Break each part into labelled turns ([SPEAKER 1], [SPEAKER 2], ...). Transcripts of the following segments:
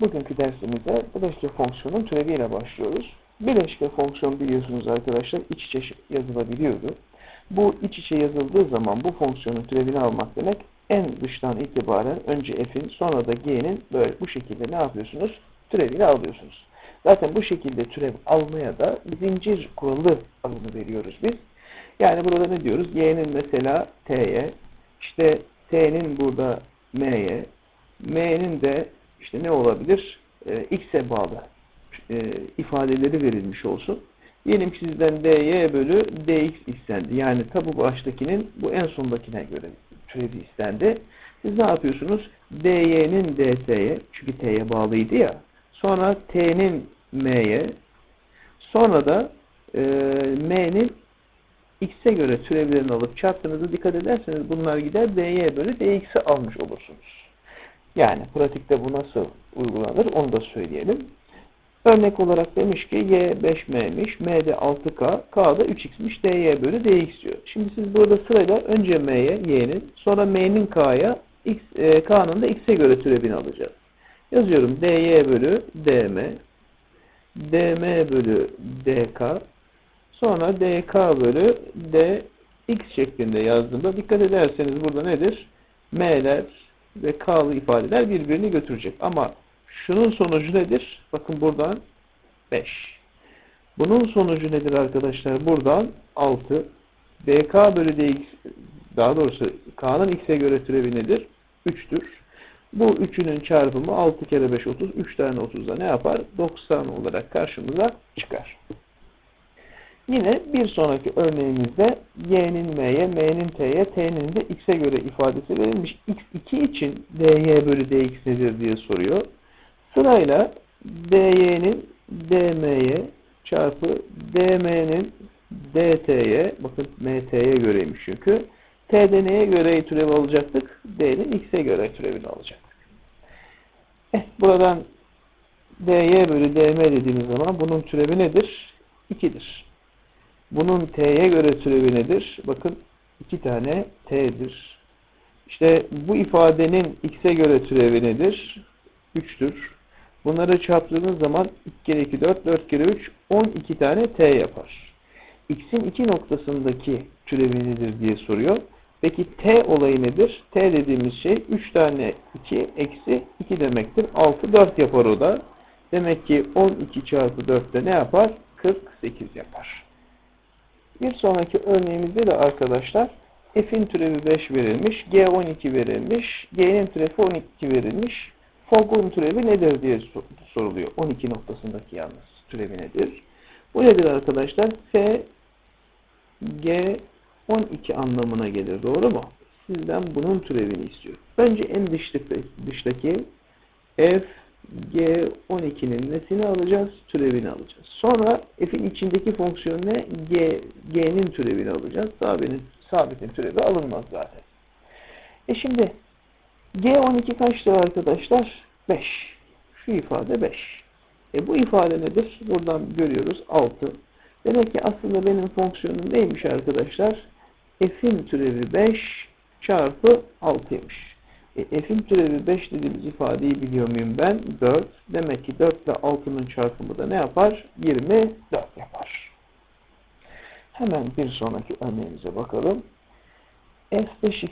[SPEAKER 1] Bugünkü dersimize bileşke fonksiyonun türeviyle başlıyoruz. Bileşke fonksiyon biliyorsunuz arkadaşlar iç içe yazılabiliyordu. Bu iç içe yazıldığı zaman bu fonksiyonun türevini almak demek en dıştan itibaren önce f'in sonra da g'nin böyle bu şekilde ne yapıyorsunuz? Türevini alıyorsunuz. Zaten bu şekilde türev almaya da zincir kuralı adını veriyoruz biz. Yani burada ne diyoruz? y'nin mesela t'ye, işte t'nin burada m'ye, m'nin de işte ne olabilir? E, x'e bağlı e, ifadeleri verilmiş olsun. Diyelim ki sizden dy bölü dx istendi. Yani tabu baştakinin bu en sondakine göre türevi istendi. Siz ne yapıyorsunuz? dy'nin dt'ye, çünkü t'ye bağlıydı ya. Sonra t'nin m'ye, sonra da e, m'nin x'e göre türevlerini alıp çarptığınızda dikkat ederseniz bunlar gider dy bölü dx'i almış olursunuz. Yani pratikte bu nasıl uygulanır onu da söyleyelim. Örnek olarak demiş ki y 5m'miş, m de 6k, k da 3x'miş, dy bölü dx diyor. Şimdi siz burada sırayla önce m'ye, y'nin, sonra m'nin k'ya, x, e, k'nın da x'e göre türevini alacağız. Yazıyorum dy bölü dm, dm bölü dk, sonra dk bölü dx şeklinde yazdığımda dikkat ederseniz burada nedir? m'ler ve k'lı ifadeler birbirini götürecek. Ama şunun sonucu nedir? Bakın buradan 5. Bunun sonucu nedir arkadaşlar? Buradan 6. dk bölü dx daha doğrusu k'nın x'e göre türevi nedir? 3'tür. Bu üçünün çarpımı 6 kere 5 30. 3 tane 30'da ne yapar? 90 olarak karşımıza çıkar. Yine bir sonraki örneğimizde y'nin m'ye, m'nin t'ye, t'nin de x'e göre ifadesi verilmiş. x2 için dy bölü dx nedir diye soruyor. Sırayla dy'nin dm'ye çarpı dm'nin dt'ye, bakın mt'ye göreymiş çünkü. t'de neye göre türev alacaktık? d'nin x'e göre türevini alacaktık. Eh, buradan dy bölü dm dediğimiz zaman bunun türevi nedir? 2'dir. Bunun t'ye göre türevi nedir? Bakın iki tane t'dir. İşte bu ifadenin x'e göre türevi nedir? 3'tür. Bunları çarptığınız zaman 2 kere 2 4, 4 kere 3 12 tane t yapar. x'in 2 noktasındaki türevi nedir diye soruyor. Peki t olayı nedir? t dediğimiz şey 3 tane 2 eksi 2 demektir. 6 4 yapar o da. Demek ki 12 çarpı 4 de ne yapar? 48 yapar. Bir sonraki örneğimizde de arkadaşlar f'in türevi 5 verilmiş, g 12 verilmiş, g'nin türevi 12 verilmiş. Fogg'un türevi nedir diye soruluyor. 12 noktasındaki yalnız türevi nedir? Bu nedir arkadaşlar? f g 12 anlamına gelir. Doğru mu? Sizden bunun türevini istiyor. Önce en dıştaki, dıştaki f G12'nin nesini alacağız? Türevini alacağız. Sonra f'in içindeki fonksiyon ne? G, G'nin türevini alacağız. Sabitin, sabitin türevi alınmaz zaten. E şimdi G12 kaçtır arkadaşlar? 5. Şu ifade 5. E bu ifade nedir? Buradan görüyoruz 6. Demek ki aslında benim fonksiyonum neymiş arkadaşlar? F'in türevi 5 çarpı 6'ymış. E, f'in türevi 5 dediğimiz ifadeyi biliyor muyum ben? 4. Demek ki 4 ile 6'nın çarpımı da ne yapar? 24 yapar. Hemen bir sonraki örneğimize bakalım. f5x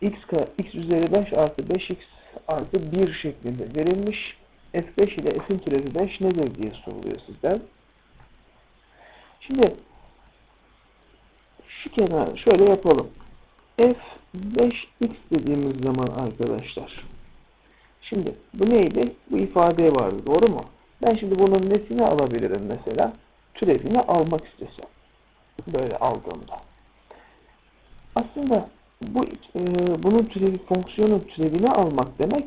[SPEAKER 1] x, x üzeri 5 artı 5x artı 1 şeklinde verilmiş. f5 ile f'in türevi 5 nedir diye soruluyor sizden. Şimdi şu kenar şöyle yapalım. F 5x dediğimiz zaman arkadaşlar. Şimdi bu neydi? Bu ifade vardı. Doğru mu? Ben şimdi bunun nesini alabilirim mesela? Türevini almak istesem. Böyle aldığımda. Aslında bu e, bunun türevi fonksiyonun türevini almak demek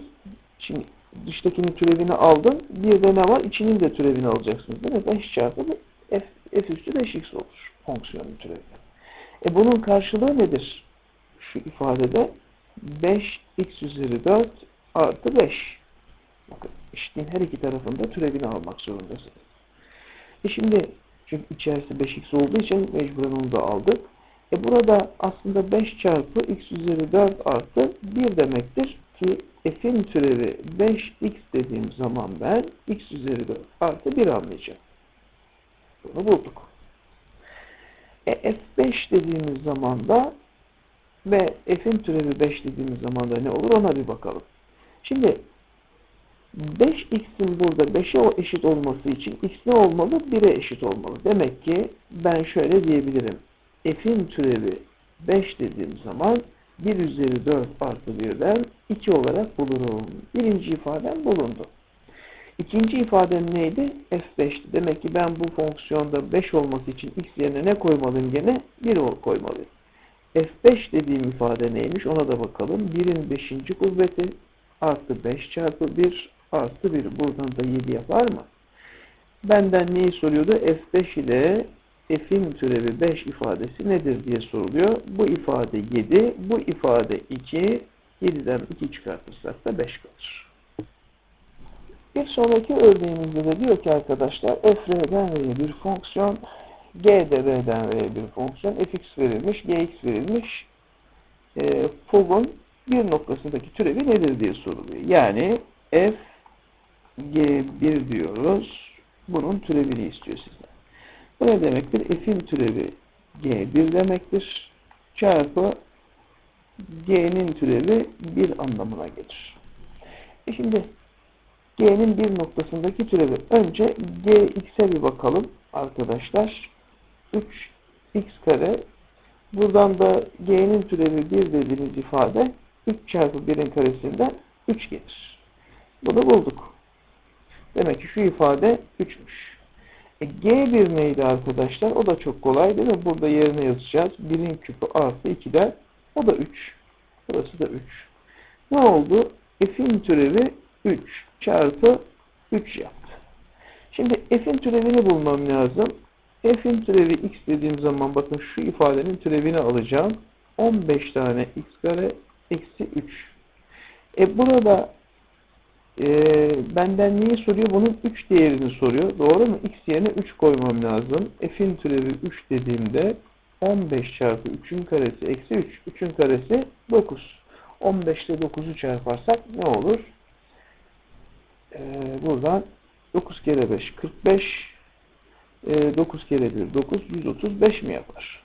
[SPEAKER 1] şimdi dıştakinin türevini aldın. Bir de ne var? İçinin de türevini alacaksınız. Değil mi? 5 çarpı f, f üstü 5x olur. Fonksiyonun türevi. E bunun karşılığı nedir? Şu ifadede 5x üzeri 4 artı 5. Bakın eşitliğin her iki tarafında türevini almak zorundasınız. E şimdi çünkü içerisi 5x olduğu için mecburen onu da aldık. E burada aslında 5 çarpı x üzeri 4 artı 1 demektir. ki f'in türevi 5x dediğim zaman ben x üzeri 4 artı 1 anlayacağım. Bunu bulduk. E, f5 dediğimiz zaman da ve f'in türevi 5 dediğimiz zaman da ne olur ona bir bakalım. Şimdi 5x'in burada 5'e eşit olması için x ne olmalı? 1'e eşit olmalı. Demek ki ben şöyle diyebilirim. f'in türevi 5 dediğim zaman 1 üzeri 4 artı 1'den 2 olarak bulurum. Birinci ifadem bulundu. İkinci ifadem neydi? f5'ti. Demek ki ben bu fonksiyonda 5 olması için x yerine ne koymalıyım gene? 1 koymalıyım. F5 dediğim ifade neymiş? Ona da bakalım. 1'in 5. kuvveti artı 5 çarpı 1 artı 1. Buradan da 7 yapar mı? Benden neyi soruyordu? f5 ile f'in türevi 5 ifadesi nedir diye soruluyor. Bu ifade 7, bu ifade 2. 7'den 2 çıkartırsak da 5 kalır. Bir sonraki örneğimizde de diyor ki arkadaşlar f r'den bir fonksiyon, g de r'den r'ye bir fonksiyon, fx verilmiş, gx verilmiş. E, fog'un bir noktasındaki türevi nedir diye soruluyor. Yani f g1 diyoruz. Bunun türevini istiyor sizden. Bu ne demektir? F'in türevi G1 demektir. Çarpı G'nin türevi 1 anlamına gelir. E şimdi G'nin bir noktasındaki türevi. Önce Gx'e bir bakalım arkadaşlar. 3x kare. Buradan da G'nin türevi 1 dediğimiz ifade 3 çarpı 1'in karesinden 3 gelir. Bunu bulduk. Demek ki şu ifade 3'müş. E, G1 neydi arkadaşlar? O da çok kolay değil mi? Burada yerine yazacağız. 1'in küpü artı 2'den. O da 3. Burası da 3. Ne oldu? F'in türevi 3 çarpı 3 yaptı. Şimdi F'in türevini bulmam lazım. F'in türevi x dediğim zaman bakın şu ifadenin türevini alacağım. 15 tane x kare eksi 3. E burada e, benden neyi soruyor? Bunun 3 değerini soruyor. Doğru mu? X yerine 3 koymam lazım. F'in türevi 3 dediğimde 15 çarpı 3'ün karesi eksi 3. 3'ün karesi 9. 15 ile 9'u çarparsak ne olur? Ee, buradan 9 kere 5 45. Ee, 9 kere 1 9. 135 mi yapar?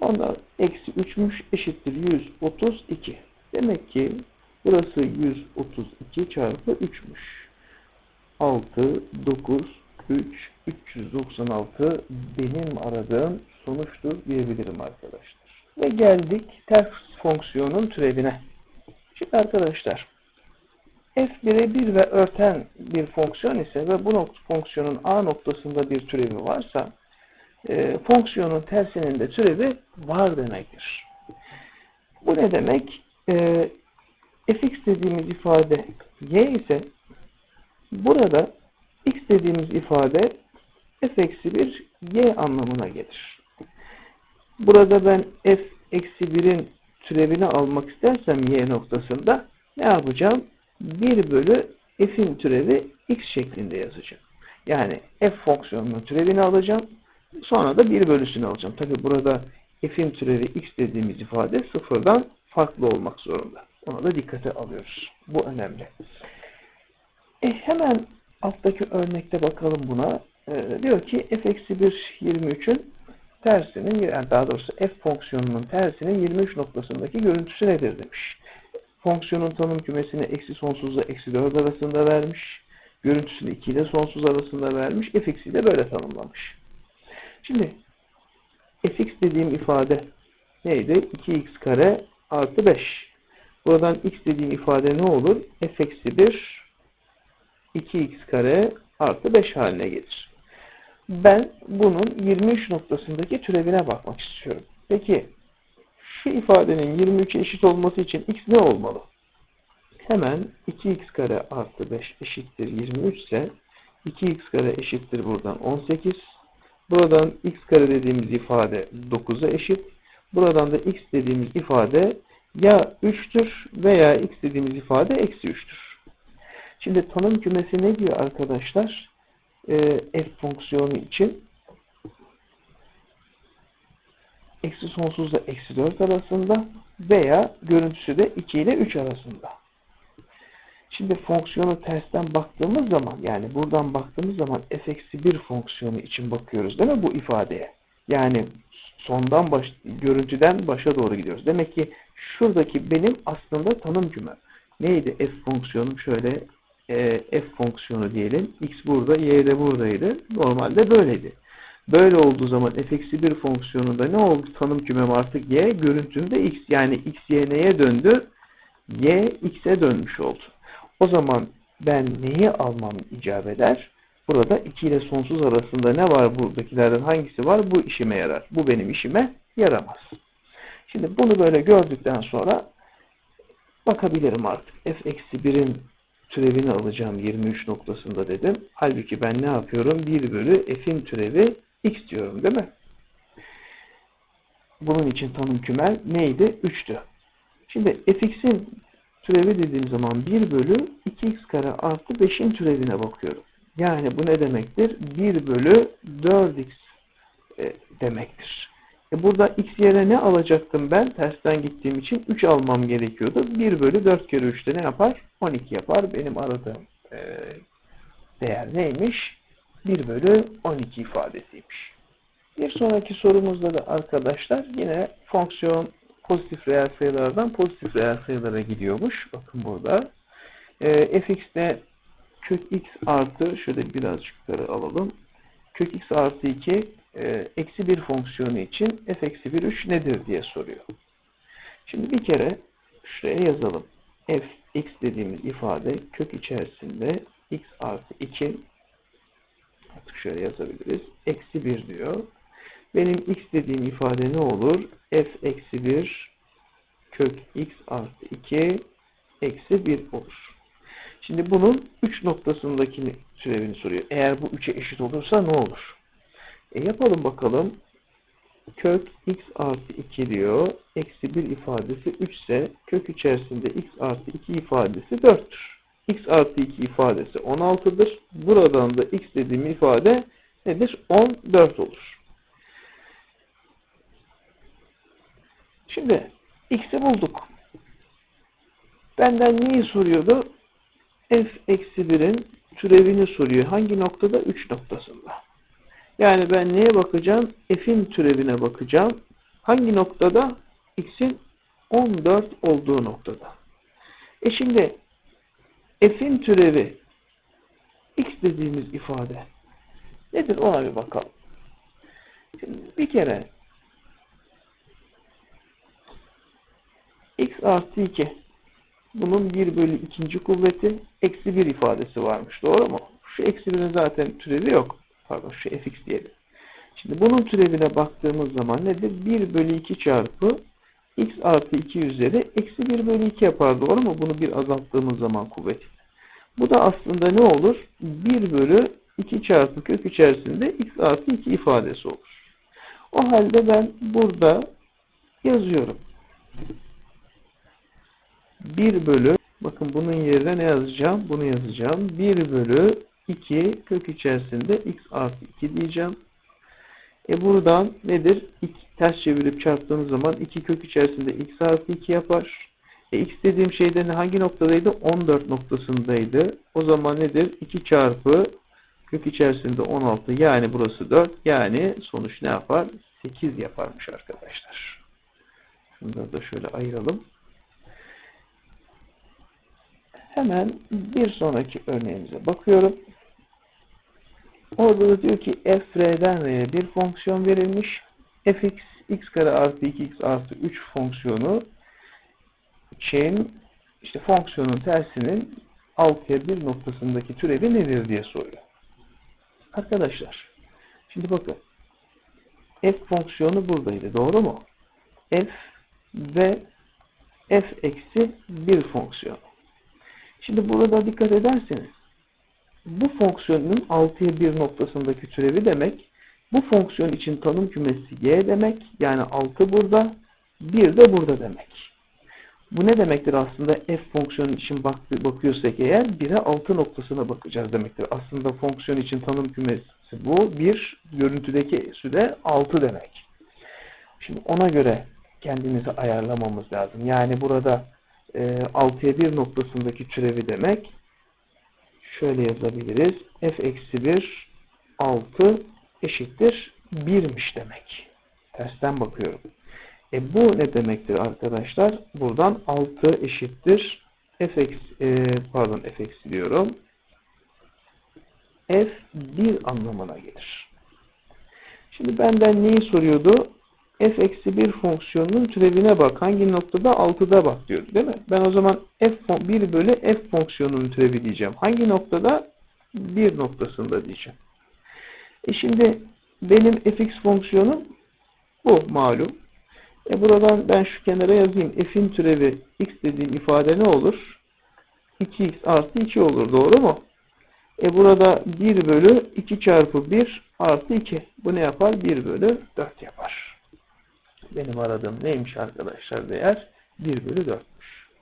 [SPEAKER 1] Ondan eksi 3'müş eşittir 132. Demek ki Burası 132 çarpı 3'müş. 6, 9, 3, 396 benim aradığım sonuçtur diyebilirim arkadaşlar. Ve geldik ters fonksiyonun türevine. Şimdi arkadaşlar f1'e 1 ve örten bir fonksiyon ise ve bu fonksiyonun a noktasında bir türevi varsa e, fonksiyonun tersinin de türevi var demektir. Bu ne demek? E, fx dediğimiz ifade y ise burada x dediğimiz ifade f eksi 1 y anlamına gelir. Burada ben f eksi 1'in türevini almak istersem y noktasında ne yapacağım? 1 bölü f'in türevi x şeklinde yazacağım. Yani f fonksiyonunun türevini alacağım. Sonra da 1 bölüsünü alacağım. Tabi burada f'in türevi x dediğimiz ifade sıfırdan farklı olmak zorunda. Ona da dikkate alıyoruz. Bu önemli. E hemen alttaki örnekte bakalım buna. E, diyor ki f-1 23'ün tersinin, yani daha doğrusu f fonksiyonunun tersinin 23 noktasındaki görüntüsü nedir demiş. Fonksiyonun tanım kümesini eksi sonsuzla eksi 4 arasında vermiş. Görüntüsünü 2 ile sonsuz arasında vermiş. fx'i de böyle tanımlamış. Şimdi fx dediğim ifade neydi? 2x kare artı 5. Buradan x dediğim ifade ne olur? f eksi 1 2x kare artı 5 haline gelir. Ben bunun 23 noktasındaki türevine bakmak istiyorum. Peki şu ifadenin 23'e eşit olması için x ne olmalı? Hemen 2x kare artı 5 eşittir 23 ise 2x kare eşittir buradan 18. Buradan x kare dediğimiz ifade 9'a eşit. Buradan da x dediğimiz ifade ya 3'tür veya x dediğimiz ifade eksi 3'tür. Şimdi tanım kümesi ne diyor arkadaşlar? Ee, f fonksiyonu için eksi sonsuzla eksi 4 arasında veya görüntüsü de 2 ile 3 arasında. Şimdi fonksiyonu tersten baktığımız zaman yani buradan baktığımız zaman f-1 fonksiyonu için bakıyoruz değil mi bu ifadeye? Yani sondan baş, görüntüden başa doğru gidiyoruz. Demek ki şuradaki benim aslında tanım cümlem. Neydi f fonksiyonum? Şöyle e, f fonksiyonu diyelim. x burada, y de buradaydı. Normalde böyleydi. Böyle olduğu zaman f-1 fonksiyonunda ne oldu? Tanım kümem artık y, görüntümde x. Yani x, y neye döndü? y, x'e dönmüş oldu. O zaman ben neyi almam icap eder? Burada 2 ile sonsuz arasında ne var buradakilerden hangisi var? Bu işime yarar. Bu benim işime yaramaz. Şimdi bunu böyle gördükten sonra bakabilirim artık. f-1'in türevini alacağım 23 noktasında dedim. Halbuki ben ne yapıyorum? 1 bölü f'in türevi x diyorum değil mi? Bunun için tanım kümel neydi? 3'tü. Şimdi fx'in türevi dediğim zaman 1 bölü 2x kare artı 5'in türevine bakıyorum. Yani bu ne demektir? 1 bölü 4x e, demektir. E burada x yerine ne alacaktım ben? Tersten gittiğim için 3 almam gerekiyordu. 1 bölü 4 kere 3'te ne yapar? 12 yapar. Benim aradığım e, değer neymiş? 1 bölü 12 ifadesiymiş. Bir sonraki sorumuzda da arkadaşlar yine fonksiyon pozitif reel sayılardan pozitif reel sayılara gidiyormuş. Bakın burada. E, fx'te kök x artı şöyle birazcık yukarı alalım. Kök x artı 2 e, eksi 1 fonksiyonu için f eksi 1 3 nedir diye soruyor. Şimdi bir kere şuraya yazalım. f x dediğimiz ifade kök içerisinde x artı 2 şöyle yazabiliriz. Eksi 1 diyor. Benim x dediğim ifade ne olur? f eksi 1 kök x artı 2 eksi 1 olur. Şimdi bunun 3 noktasındaki türevini soruyor. Eğer bu 3'e eşit olursa ne olur? E yapalım bakalım. Kök x artı 2 diyor. Eksi 1 ifadesi 3 ise kök içerisinde x artı 2 ifadesi 4'tür. X artı 2 ifadesi 16'dır. Buradan da x dediğim ifade nedir? 14 olur. Şimdi x'i bulduk. Benden neyi soruyordu? f eksi 1'in türevini soruyor. Hangi noktada? 3 noktasında. Yani ben neye bakacağım? f'in türevine bakacağım. Hangi noktada? x'in 14 olduğu noktada. E şimdi f'in türevi x dediğimiz ifade nedir? Ona bir bakalım. Şimdi bir kere x artı 2 bunun 1 bölü ikinci kuvveti eksi 1 ifadesi varmış. Doğru mu? Şu eksi 1'in zaten türevi yok. Pardon şu fx diyelim. Şimdi bunun türevine baktığımız zaman nedir? 1 bölü 2 çarpı x artı 2 üzeri eksi 1 bölü 2 yapar. Doğru mu? Bunu bir azalttığımız zaman kuvveti. Bu da aslında ne olur? 1 bölü 2 çarpı kök içerisinde x artı 2 ifadesi olur. O halde ben burada yazıyorum. 1 bölü bakın bunun yerine ne yazacağım? Bunu yazacağım. 1 bölü 2 kök içerisinde x artı 2 diyeceğim. E buradan nedir? 2, ters çevirip çarptığımız zaman 2 kök içerisinde x artı 2 yapar. E x dediğim şeyde hangi noktadaydı? 14 noktasındaydı. O zaman nedir? 2 çarpı kök içerisinde 16 yani burası 4 yani sonuç ne yapar? 8 yaparmış arkadaşlar. Şunları da şöyle ayıralım. Hemen bir sonraki örneğimize bakıyorum. Orada da diyor ki f r'den r'ye bir fonksiyon verilmiş. fx x kare artı 2x artı 3 fonksiyonu için işte fonksiyonun tersinin 6'ya 1 noktasındaki türevi nedir diye soruyor. Arkadaşlar şimdi bakın f fonksiyonu buradaydı. Doğru mu? f ve f eksi 1 fonksiyonu. Şimdi burada dikkat ederseniz bu fonksiyonun 6'ya 1 noktasındaki türevi demek bu fonksiyon için tanım kümesi y demek. Yani 6 burada 1 de burada demek. Bu ne demektir aslında f fonksiyonu için bak bakıyorsak eğer 1'e 6 noktasına bakacağız demektir. Aslında fonksiyon için tanım kümesi bu. 1 görüntüdeki süre 6 demek. Şimdi ona göre kendimizi ayarlamamız lazım. Yani burada e, 6'ya 1 noktasındaki türevi demek. Şöyle yazabiliriz. f eksi 1 6 eşittir 1'miş demek. Tersten bakıyorum. E bu ne demektir arkadaşlar? Buradan 6 eşittir f eksi, e, pardon f eksi diyorum. f 1 anlamına gelir. Şimdi benden neyi soruyordu? F eksi 1 fonksiyonunun türevine bak. Hangi noktada? 6'da bak diyordu değil mi? Ben o zaman f 1 bölü f fonksiyonunun türevi diyeceğim. Hangi noktada? 1 noktasında diyeceğim. E şimdi benim fx fonksiyonum bu malum. E buradan ben şu kenara yazayım. f'in türevi x dediğim ifade ne olur? 2x artı 2 olur. Doğru mu? E burada 1 bölü 2 çarpı 1 artı 2. Bu ne yapar? 1 bölü 4 yapar. Benim aradığım neymiş arkadaşlar değer? 1 bölü 4'müş.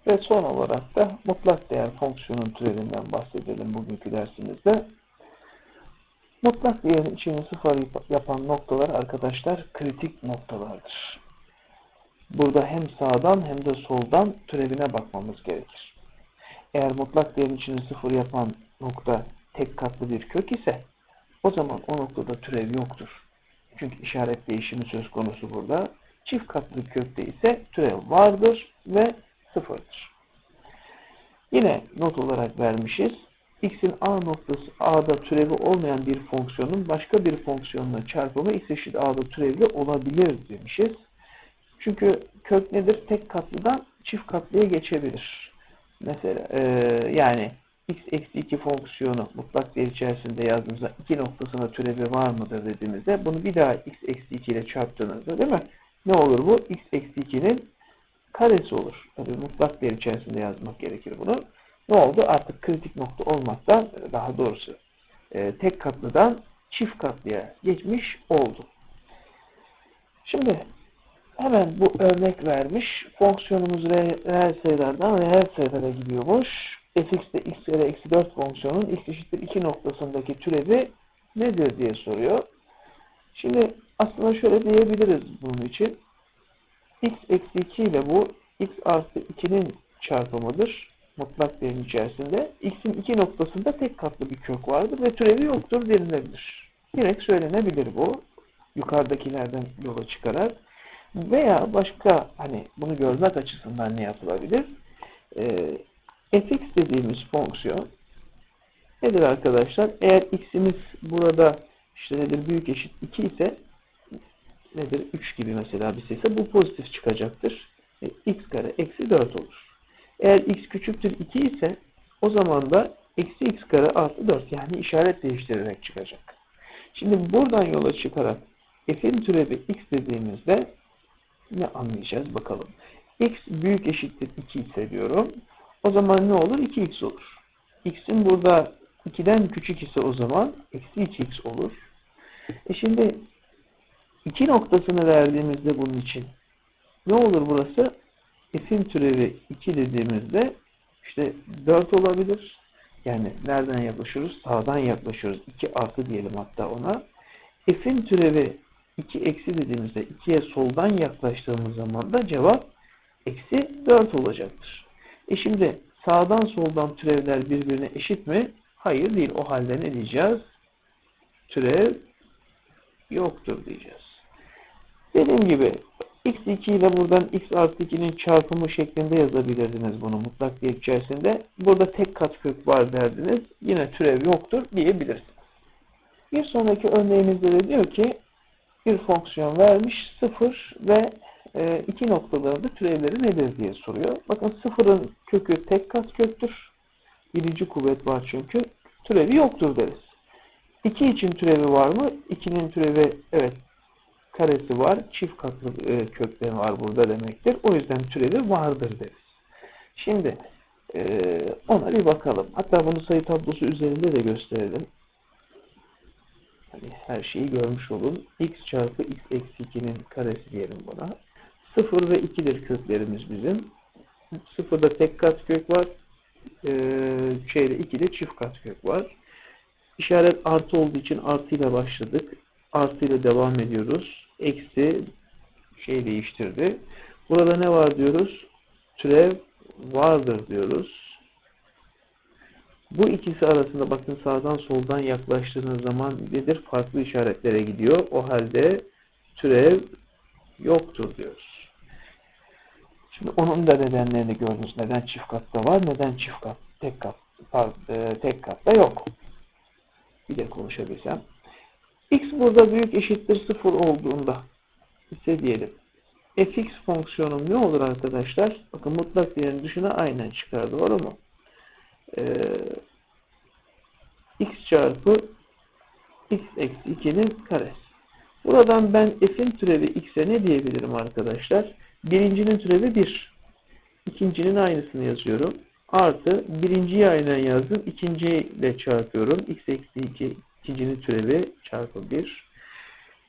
[SPEAKER 1] Ve son olarak da mutlak değer fonksiyonun türevinden bahsedelim bugünkü dersimizde. Mutlak değerin içini sıfır yapan noktalar arkadaşlar kritik noktalardır. Burada hem sağdan hem de soldan türevine bakmamız gerekir. Eğer mutlak değerin içini sıfır yapan nokta tek katlı bir kök ise o zaman o noktada türev yoktur. Çünkü işaret değişimi söz konusu burada. Çift katlı kökte ise türev vardır ve sıfırdır. Yine not olarak vermişiz. x'in a noktası a'da türevi olmayan bir fonksiyonun başka bir fonksiyonla çarpımı x eşit a'da türevli olabilir demişiz. Çünkü kök nedir? Tek katlıdan çift katlıya geçebilir. Mesela e, yani x eksi 2 fonksiyonu mutlak değer içerisinde yazdığımızda 2 noktasına türevi var mıdır dediğimizde bunu bir daha x eksi 2 ile çarptığınızda değil mi? Ne olur bu? x eksi 2'nin karesi olur. Tabii mutlak değer içerisinde yazmak gerekir bunu. Ne oldu? Artık kritik nokta olmaktan daha doğrusu e, tek katlıdan çift katlıya geçmiş oldu. Şimdi hemen bu örnek vermiş. Fonksiyonumuz reel sayılardan reel sayılara gidiyormuş. fx'te x kare eksi 4 fonksiyonun x eşittir 2 noktasındaki türevi nedir diye soruyor. Şimdi aslında şöyle diyebiliriz bunun için. x eksi 2 ile bu x artı 2'nin çarpımıdır. Mutlak değerin içerisinde. x'in 2 noktasında tek katlı bir kök vardır ve türevi yoktur denilebilir. Direkt söylenebilir bu. Yukarıdakilerden yola çıkarak. Veya başka hani bunu görmek açısından ne yapılabilir? Ee, fx dediğimiz fonksiyon nedir arkadaşlar? Eğer x'imiz burada işte nedir büyük eşit 2 ise nedir 3 gibi mesela bir sayısı bu pozitif çıkacaktır. E, x kare eksi 4 olur. Eğer x küçüktür 2 ise o zaman da eksi x kare artı 4 yani işaret değiştirerek çıkacak. Şimdi buradan yola çıkarak f'in türevi x dediğimizde ne anlayacağız bakalım. x büyük eşittir 2 ise diyorum. O zaman ne olur? 2x olur. x'in burada 2'den küçük ise o zaman eksi 2x olur. E şimdi 2 noktasını verdiğimizde bunun için ne olur burası? f'in türevi 2 dediğimizde işte 4 olabilir. Yani nereden yaklaşıyoruz? Sağdan yaklaşıyoruz. 2 artı diyelim hatta ona. f'in türevi 2 eksi dediğimizde 2'ye soldan yaklaştığımız zaman da cevap eksi 4 olacaktır. E şimdi sağdan soldan türevler birbirine eşit mi? Hayır değil. O halde ne diyeceğiz? Türev yoktur diyeceğiz. Dediğim gibi x2 ile buradan x artı 2'nin çarpımı şeklinde yazabilirdiniz bunu mutlak değer içerisinde. Burada tek kat kök var derdiniz. Yine türev yoktur diyebilirsiniz. Bir sonraki örneğimizde de diyor ki bir fonksiyon vermiş 0 ve e, iki noktalarında türevleri nedir diye soruyor. Bakın sıfırın kökü tek kat köktür. Birinci kuvvet var çünkü. Türevi yoktur deriz. 2 için türevi var mı? 2'nin türevi evet karesi var. Çift katlı e, kökleri var burada demektir. O yüzden türevi vardır deriz. Şimdi e, ona bir bakalım. Hatta bunu sayı tablosu üzerinde de gösterelim. Hani her şeyi görmüş olun. x çarpı x eksi 2'nin karesi diyelim buna. 0 ve 2'dir köklerimiz bizim. 0'da tek kat kök var. Ee, şeyde 2'de çift kat kök var. İşaret artı olduğu için artıyla başladık. Artıyla devam ediyoruz. Eksi şey değiştirdi. Burada ne var diyoruz? Türev vardır diyoruz. Bu ikisi arasında bakın sağdan soldan yaklaştığınız zaman nedir? Farklı işaretlere gidiyor. O halde türev yoktur diyoruz. Şimdi onun da nedenlerini gördünüz. Neden çift katta var, neden çift kat, tek kat, pardon, e, tek katta yok. Bir de konuşabilsem. X burada büyük eşittir sıfır olduğunda ise diyelim. fx fonksiyonum ne olur arkadaşlar? Bakın mutlak değerin dışına aynen çıkar. Doğru mu? Ee, x çarpı x eksi 2'nin karesi. Buradan ben f'in türevi x'e ne diyebilirim arkadaşlar? Birincinin türevi 1. İkincinin aynısını yazıyorum. Artı birinciyi aynen yazdım. İkinciyle çarpıyorum. x eksi 2 ikincinin türevi çarpı 1.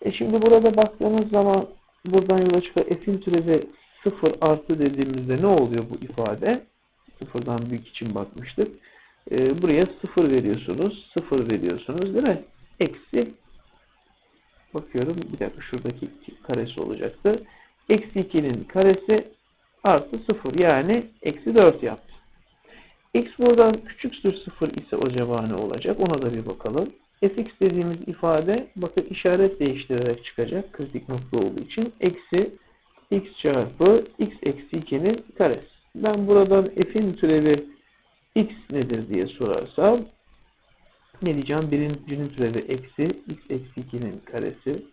[SPEAKER 1] E şimdi burada baktığımız zaman buradan yola çıkan f'in türevi 0 artı dediğimizde ne oluyor bu ifade? Sıfırdan büyük için bakmıştık. E, buraya 0 veriyorsunuz. 0 veriyorsunuz değil mi? Eksi bakıyorum bir dakika şuradaki karesi olacaktı. Eksi 2'nin karesi artı 0 yani eksi 4 yaptı. X buradan küçüktür 0 ise acaba ne olacak? Ona da bir bakalım. Fx dediğimiz ifade bakın işaret değiştirerek çıkacak kritik nokta olduğu için. Eksi x çarpı x eksi 2'nin karesi. Ben buradan f'in türevi x nedir diye sorarsam ne diyeceğim? Birincinin türevi eksi x eksi 2'nin karesi.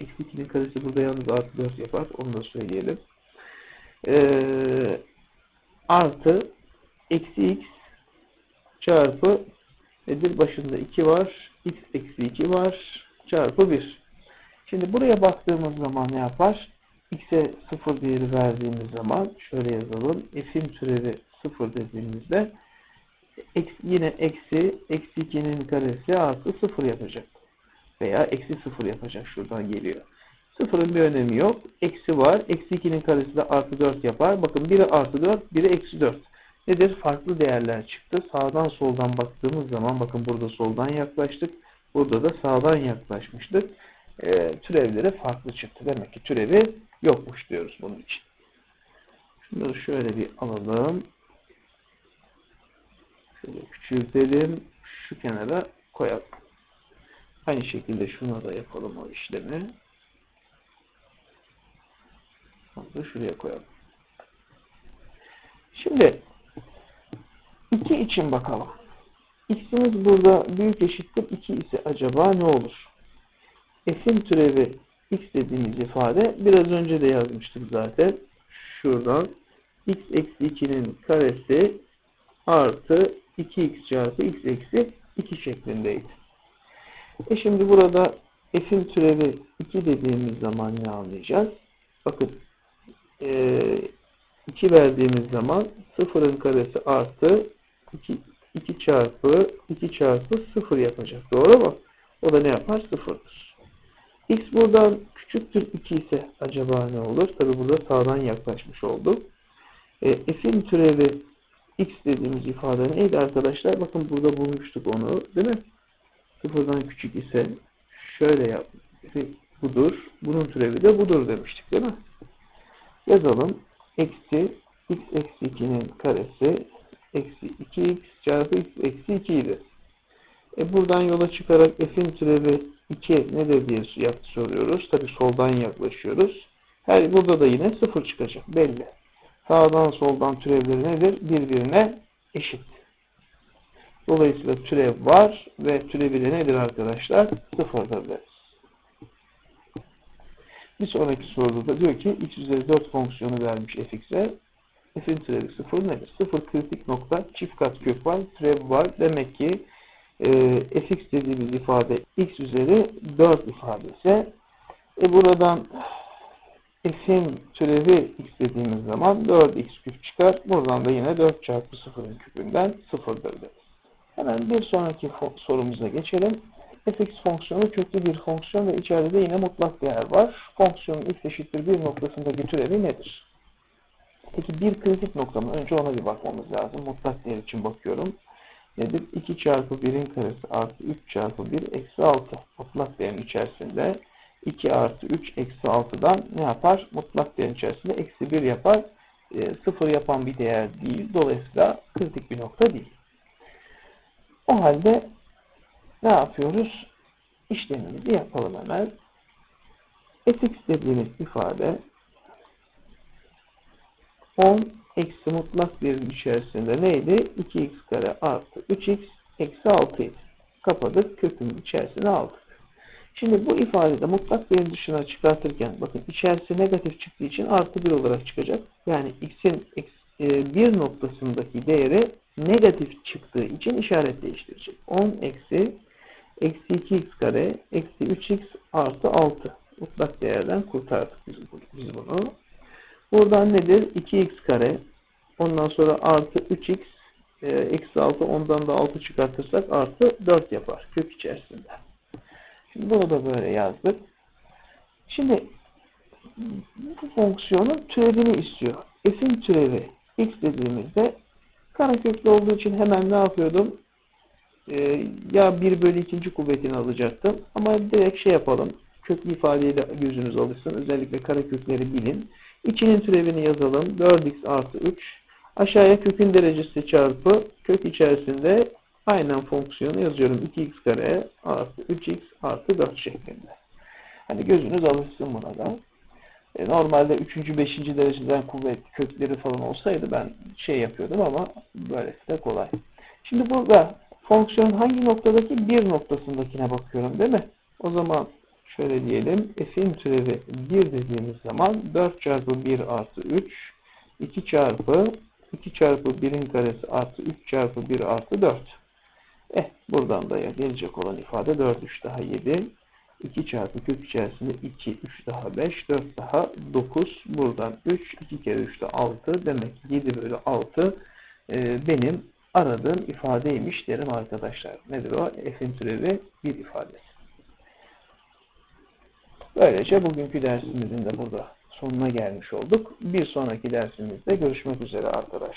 [SPEAKER 1] Eksi 2'nin karesi burada yalnız artı 4 yapar. Onu da söyleyelim. Ee, artı eksi x çarpı nedir? Başında 2 var. x eksi 2 var. Çarpı 1. Şimdi buraya baktığımız zaman ne yapar? x'e 0 değeri verdiğimiz zaman şöyle yazalım. f'in türevi 0 dediğimizde yine eksi eksi 2'nin karesi artı 0 yapacak. Veya eksi 0 yapacak. Şuradan geliyor. Sıfırın bir önemi yok. Eksi var. Eksi 2'nin karesi de artı 4 yapar. Bakın biri artı 4, biri eksi 4. Nedir? Farklı değerler çıktı. Sağdan soldan baktığımız zaman bakın burada soldan yaklaştık. Burada da sağdan yaklaşmıştık. E, türevleri farklı çıktı. Demek ki türevi yokmuş diyoruz bunun için. Şunları şöyle bir alalım. Şöyle küçültelim. Şu kenara koyalım. Aynı şekilde şuna da yapalım o işlemi. Da şuraya koyalım. Şimdi 2 için bakalım. X'imiz burada büyük eşittir 2 ise acaba ne olur? F'in türevi X dediğimiz ifade biraz önce de yazmıştık zaten. Şuradan X eksi 2'nin karesi artı 2X çarpı X eksi 2 şeklindeydi. E şimdi burada F'in türevi 2 dediğimiz zaman ne anlayacağız? Bakın e, 2 verdiğimiz zaman 0'ın karesi artı 2, 2 çarpı 2 çarpı 0 yapacak. Doğru mu? O da ne yapar? 0'dır. X buradan küçüktür 2 ise acaba ne olur? Tabi burada sağdan yaklaşmış olduk. E, F'in türevi X dediğimiz ifade neydi arkadaşlar? Bakın burada bulmuştuk onu. Değil mi? Sıfırdan küçük ise şöyle yap. Budur. Bunun türevi de budur demiştik değil mi? Yazalım. Eksi x eksi 2'nin karesi eksi 2x çarpı x eksi 2 idi. E buradan yola çıkarak f'in türevi 2 nedir diye yaptı soruyoruz. Tabi soldan yaklaşıyoruz. Her burada da yine 0 çıkacak. Belli. Sağdan soldan türevleri nedir? Birbirine eşit. Dolayısıyla türev var ve türevi de nedir arkadaşlar? Sıfırdır deriz. Bir sonraki soruda da diyor ki x üzeri 4 fonksiyonu vermiş fx'e. F'in türevi 0 nedir? 0 kritik nokta, çift kat kök var, türev var. Demek ki e, fx dediğimiz ifade x üzeri 4 ifadesi. E buradan f'in türevi x dediğimiz zaman 4x küp çıkar. Buradan da yine 4 çarpı 0'ın küpünden 0'dır deriz. Hemen bir sonraki sorumuza geçelim fx fonksiyonu köklü bir fonksiyon ve içeride de yine mutlak değer var. Fonksiyonun x eşittir bir noktasındaki türevi nedir? Peki bir kritik nokta mı? Önce ona bir bakmamız lazım. Mutlak değer için bakıyorum. Nedir? 2 çarpı 1'in karesi artı 3 çarpı 1 eksi 6. Mutlak değerin içerisinde 2 artı 3 eksi 6'dan ne yapar? Mutlak değerin içerisinde eksi 1 yapar. e, sıfır yapan bir değer değil. Dolayısıyla kritik bir nokta değil. O halde ne yapıyoruz? İşlemimizi yapalım hemen. fx dediğimiz ifade 10 eksi mutlak birim içerisinde neydi? 2x kare artı 3x eksi 6 idi. Kapadık. Kökün içerisine aldık. Şimdi bu ifadede mutlak birim dışına çıkartırken bakın içerisi negatif çıktığı için artı 1 olarak çıkacak. Yani x'in e, bir noktasındaki değeri negatif çıktığı için işaret değiştirecek. 10 eksi eksi 2x kare eksi 3x artı 6 mutlak değerden kurtardık biz bunu. Buradan nedir? 2x kare ondan sonra artı 3x e, eksi 6 ondan da 6 çıkartırsak artı 4 yapar kök içerisinde. Şimdi bunu da böyle yazdık. Şimdi bu fonksiyonun türevini istiyor. F'in türevi x dediğimizde kareköklü olduğu için hemen ne yapıyordum? Ee, ya 1 bölü 2. kuvvetini alacaktım. Ama direkt şey yapalım. Köklü ifadeyle gözünüz alışsın. Özellikle karekökleri bilin. İçinin türevini yazalım. 4x artı 3. Aşağıya kökün derecesi çarpı kök içerisinde aynen fonksiyonu yazıyorum. 2x kare artı 3x artı 4 şeklinde. Hani gözünüz alışsın buna da. E, normalde 3. 5. dereceden kuvvet kökleri falan olsaydı ben şey yapıyordum ama böylesi de kolay. Şimdi burada fonksiyon hangi noktadaki? Bir noktasındakine bakıyorum değil mi? O zaman şöyle diyelim. F'in türevi 1 dediğimiz zaman 4 çarpı 1 artı 3 2 çarpı 2 çarpı 1'in karesi artı 3 çarpı 1 artı 4. Eh buradan da ya gelecek olan ifade 4 3 daha 7. 2 çarpı kök içerisinde 2 3 daha 5 4 daha 9. Buradan 3 2 kere 3 de 6. Demek 7 bölü 6 e, benim aradığım ifadeymiş derim arkadaşlar. Nedir o? F'in türevi bir ifadesi. Böylece bugünkü dersimizin de burada sonuna gelmiş olduk. Bir sonraki dersimizde görüşmek üzere arkadaşlar.